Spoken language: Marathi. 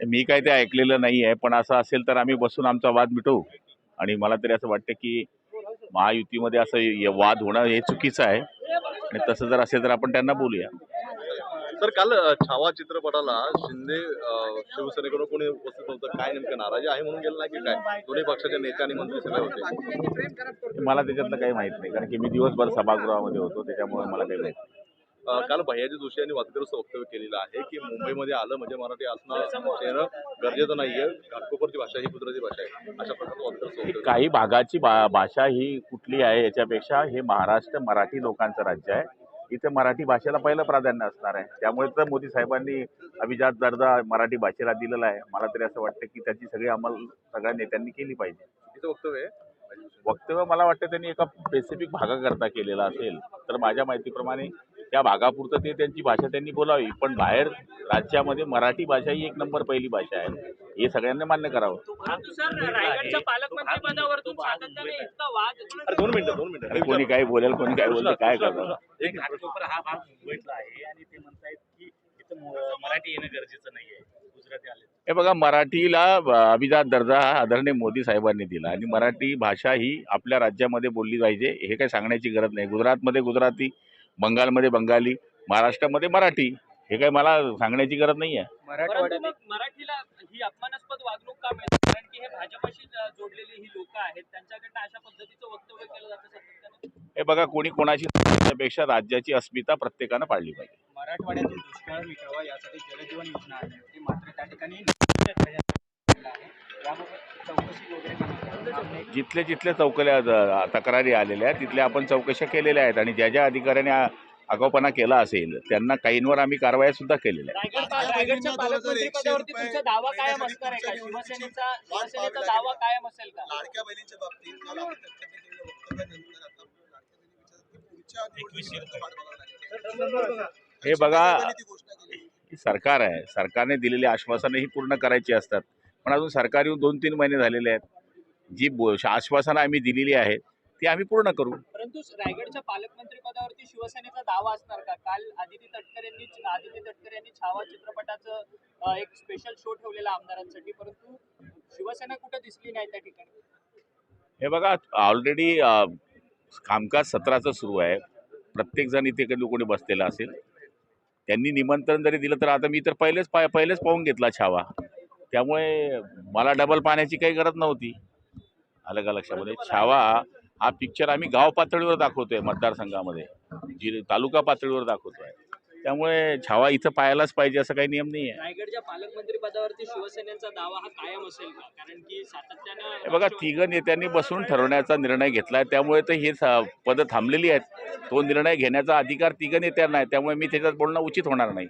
मी काय ते ऐकलेलं नाही आहे पण असं असेल तर आम्ही बसून आमचा वाद मिटवू. आणि मला तरी असं वाटतं की महायुतीमध्ये असं य- वाद होणं हे चुकीचं आहे. आणि तसं जर असेल तर आपण त्यांना बोलूया. तर काल छावा चित्रपटाला शिंदे शिवसेनेकडून कोणी उपस्थित होतं काय नेमकं नाराजी आहे म्हणून गेलं नाही की काय? दोन्ही पक्षाचे नेते आणि मंत्री सगळे होते. मला त्याच्यातलं काही माहीत नाही. कारण की मी दिवसभर सभागृहामध्ये होतो त्याच्यामुळे मला काही माहीत काल भैयाजी जोशी यांनी वादग्रस्त वक्तव्य केलेलं आहे की मुंबईमध्ये आलं म्हणजे मराठी असणं येणं गरजेचं नाहीये. घाटकोपरची भाषा ही गुजराती भाषा आहे. अशा प्रकारचं वादग्रस्त वक्तव्य काही भागाची भाषा ही कुठली आहे याच्यापेक्षा हे महाराष्ट्र मराठी लोकांचं राज्य आहे. इथे मराठी भाषेला पहिलं प्राधान्य असणार आहे. त्यामुळे तर मोदी साहेबांनी अभिजात दर्जा मराठी भाषेला दिलेला आहे. मला तरी असं वाटतं की त्याची सगळी अंमल सगळ्या नेत्यांनी केली पाहिजे. वक्तव्य. वक्तव्य मला वाटतं त्यांनी एका स्पेसिफिक भागाकरता केलेलं असेल तर माझ्या माहितीप्रमाणे त्या भागापुरतं ते त्यांची भाषा त्यांनी बोलावी पण बाहेर राज्यामध्ये मराठी भाषा ही एक नंबर पहिली भाषा आहे. हे सगळ्यांनी मान्य करावं. परंतु सर रायगडच्या पालकमंत्री पदावरतून सातत्याने इतका वाद. अरे दोन मिनिटं दोन मिनिटं. कोणी काय बोलेल कोणी काय बोलतं काय करणार? एक हा भाग मुंबईतला आहे आणि ते म्हणतायत की मराठी येणं गरजेचं नाहीये. गुजराती आले. हे बघा मराठीला अभिजात दर्जा हा आदरणीय मोदी साहेबांनी दिला आणि मराठी भाषा ही आपल्या राज्यामध्ये बोलली पाहिजे हे काही सांगण्याची गरज नाही. गुजरातमध्ये गुजराती बंगालमध्ये बंगाली महाराष्ट्रामध्ये मराठी हे काही मला सांगण्याची गरज नाही आहे परंतु मग मराठीला ही अपमानास्पद वागणूक का मिळते? कारण की हे भाजपशी ज- जोडलेली ही लोक आहेत त्यांच्याकडनं अशा पद्धतीचं वक्तव्य केलं जातं सातत्याने हे बघा कोणी कोणाची त्यापेक्षा राज्याची अस्मिता प्रत्येकानं पाळली पाहिजे. मराठवाड्यातील दुष्काळ मिटावा यासाठी जलजीवन योजना आणली होती. मात्र त्या ठिकाणी करण्यात आली आहे. जिथले जिथले चौकल्या तक्रारी आलेल्या आहेत तिथल्या आपण चौकशा केलेल्या आहेत आणि ज्या ज्या अधिकाऱ्याने आ- आगाऊपणा केला असेल त्यांना काहींवर आम्ही कारवाया सुद्धा केलेल्या. हे बघा ही सरकार आहे. सरकारने दिलेली आश्वासनं ही पूर्ण करायची असतात. पण अजून सरकार येऊन दोन तीन महिने झालेले आहेत. जी बो आश्वासनं आम्ही दिलेली आहेत ती आम्ही पूर्ण करू. परंतु रायगडच्या पालकमंत्री पदावरती शिवसेनेचा दावा असणार का? काल आदिती तटकरे यांनी आदिती तटकरे यांनी छावा चित्रपटाचं एक स्पेशल शो ठेवलेला आमदारांसाठी. परंतु शिवसेना कुठं दिसली नाही त्या ठिकाणी? हे बघा ऑलरेडी कामकाज सत्राचं सुरू आहे. प्रत्येकजण इथे कधी कोणी बसलेला असेल. त्यांनी निमंत्रण जरी दिलं तर आता मी तर पहिलेच पा पहिलेच पाहून घेतला छावा. त्यामुळे मला डबल पाहण्याची काही गरज नव्हती. आलं का लक्षामध्ये छावा हा पिक्चर आम्ही गाव पातळीवर दाखवतोय मतदारसंघामध्ये. जि तालुका पातळीवर दाखवतोय. त्यामुळे छावा इथं पाहायलाच पाहिजे असं काही नियम नाही आहे रायगडच्या पालकमंत्री पदावरती शिवसेनेचा दावा हा कायम असेल का? कारण की सातत्यानं बघा तिघं नेत्यांनी बसून ठरवण्याचा निर्णय घेतला आहे त्यामुळे तर ही स- पदं थांबलेली आहेत. तो निर्णय घेण्याचा अधिकार तिघं नेत्यांना आहे. त्यामुळे मी त्याच्यात बोलणं उचित होणार नाही.